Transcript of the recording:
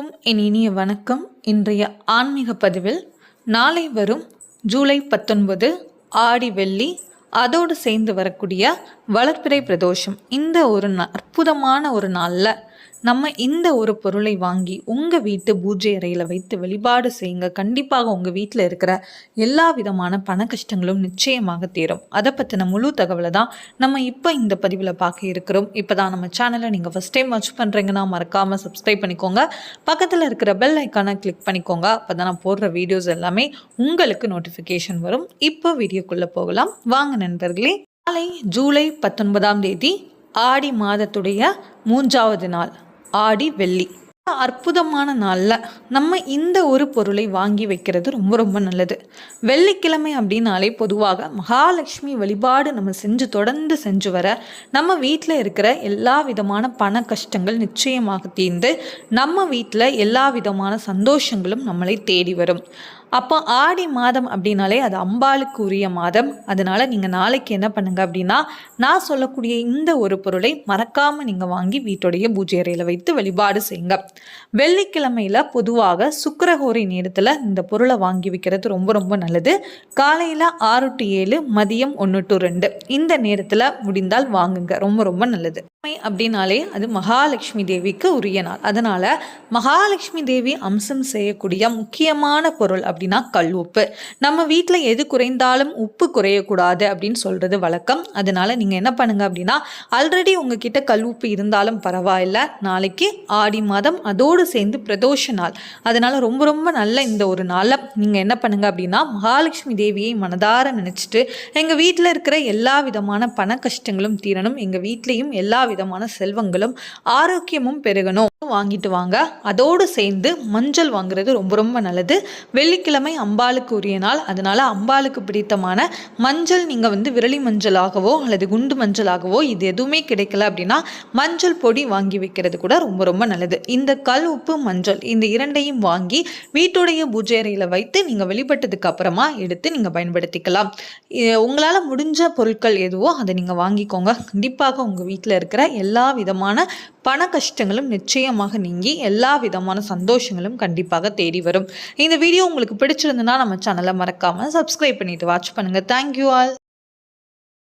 அனைவருக்கும் என் இனிய வணக்கம். இன்றைய ஆன்மீக பதிவில் நாளை வரும் ஜூலை பத்தொன்பது ஆடி வெள்ளி அதோடு சேர்ந்து வரக்கூடிய வளர்ப்பிறை பிரதோஷம். இந்த ஒரு அற்புதமான ஒரு நாளில் நம்ம இந்த ஒரு பொருளை வாங்கி உங்கள் வீட்டு பூஜை அறையில் வைத்து வழிபாடு செய்யுங்க. கண்டிப்பாக உங்கள் வீட்டில் இருக்கிற எல்லா விதமான பண கஷ்டங்களும் நிச்சயமாக தீரும். அதை பற்றின முழு தகவலை தான் நம்ம இப்போ இந்த பதிவில் பார்க்க இருக்கிறோம். இப்போ தான் நம்ம சேனலை நீங்கள் ஃபஸ்ட் டைம் வாட்ச் பண்ணுறீங்கன்னா மறக்காமல் சப்ஸ்கிரைப் பண்ணிக்கோங்க. பக்கத்தில் இருக்கிற பெல் ஐக்கானை கிளிக் பண்ணிக்கோங்க. அப்போ தான் நான் போடுற வீடியோஸ் எல்லாமே உங்களுக்கு நோட்டிஃபிகேஷன் வரும். இப்போ வீடியோக்குள்ளே போகலாம். வாங்க நண்பர்களே நாளை ஜூலை பத்தொன்பதாம் தேதி ஆடி மாதத்துடைய மூன்றாவது நாள் ஆடி வெள்ளி. அற்புதமான நாளில் நம்ம இந்த ஒரு பொருளை வாங்கி வைக்கிறது ரொம்ப ரொம்ப நல்லது. வெள்ளிக்கிழமை அப்படின்னாலே பொதுவாக மகாலட்சுமி வழிபாடு நம்ம செஞ்சு தொடர்ந்து செஞ்சு வர நம்ம வீட்டில் இருக்கிற எல்லா விதமான பண கஷ்டங்கள் நிச்சயமாக தீர்ந்து நம்ம வீட்டில் எல்லா விதமான சந்தோஷங்களும் நம்மளை தேடி வரும். அப்போ ஆடி மாதம் அப்படின்னாலே அது அம்பாளுக்கு உரிய மாதம். அதனால நீங்கள் நாளைக்கு என்ன பண்ணுங்க அப்படின்னா நான் சொல்லக்கூடிய இந்த ஒரு பொருளை மறக்காமல் நீங்கள் வாங்கி வீட்டுடைய பூஜை அறையில் வைத்து வழிபாடு செய்யுங்க. வெள்ளிக்கிழமையில் பொதுவாக சுக்கரகோரி நேரத்தில் இந்த பொருளை வாங்கி வைக்கிறது ரொம்ப ரொம்ப நல்லது. காலையில் ஆறு டு ஏழு மதியம் ஒன்று டு ரெண்டு. இந்த நேரத்தில் முடிந்தால் வாங்குங்க. ரொம்ப ரொம்ப நல்லது. அப்படின்னாலே அது மகாலட்சுமி தேவிக்கு உரிய நாள். அதனால மகாலட்சுமி தேவி அம்சம் செய்யக்கூடிய முக்கியமான பொருள் அப்படின்னா கல் உப்பு. நம்ம வீட்டில் எது குறைந்தாலும் உப்பு குறையக்கூடாது அப்படின்னு சொல்றது வழக்கம். அதனால நீங்க என்ன பண்ணுங்க அப்படின்னா ஆல்ரெடி உங்ககிட்ட கல் உப்பு இருந்தாலும் பரவாயில்ல. நாளைக்கு ஆடி மாதம் அதோடு சேர்ந்து பிரதோஷ நாள். அதனால ரொம்ப ரொம்ப நல்ல இந்த ஒரு நாளில் நீங்க என்ன பண்ணுங்க அப்படின்னா மகாலட்சுமி தேவியை மனதார நினைச்சிட்டு எங்க வீட்டில் இருக்கிற எல்லா விதமான பண கஷ்டங்களும் தீரணும். எங்க வீட்லேயும் எல்லா விதமான செல்வங்களும் ஆரோக்கியமும் பெருகணும். வாங்கிட்டு வாங்க. அதோடு சேர்ந்து மஞ்சள் வாங்குறது ரொம்ப ரொம்ப நல்லது. வெள்ளிக்கிழமை அம்பாளுக்கு உரிய நாள். அதனால அம்பாளுக்கு பிடித்தமான மஞ்சள் நீங்கள் வந்து விரலி மஞ்சளாகவோ அல்லது குண்டு மஞ்சளாகவோ இது எதுவுமே கிடைக்கல அப்படின்னா மஞ்சள் பொடி வாங்கி வைக்கிறது கூட ரொம்ப ரொம்ப நல்லது. இந்த கல் உப்பு மஞ்சள் இந்த இரண்டையும் வாங்கி வீட்டுடைய பூஜை அறையில் வைத்து நீங்கள் வெளிப்பட்டதுக்கு அப்புறமா எடுத்து நீங்கள் பயன்படுத்திக்கலாம். உங்களால் முடிஞ்ச பொருட்கள் எதுவோ அதை நீங்கள் வாங்கிக்கோங்க. கண்டிப்பாக உங்கள் வீட்டில் இருக்கிற எல்லா விதமான பண கஷ்டங்களும் நிச்சயமாக நீங்கி எல்லா விதமான சந்தோஷங்களும் கண்டிப்பாக தேடி வரும். இந்த வீடியோ உங்களுக்கு பிடிச்சிருந்துன்னா நம்ம சேனலை மறக்காமல் சப்ஸ்கிரைப் பண்ணிட்டு வாட்ச் பண்ணுங்கள் தேங்க்யூ ஆல்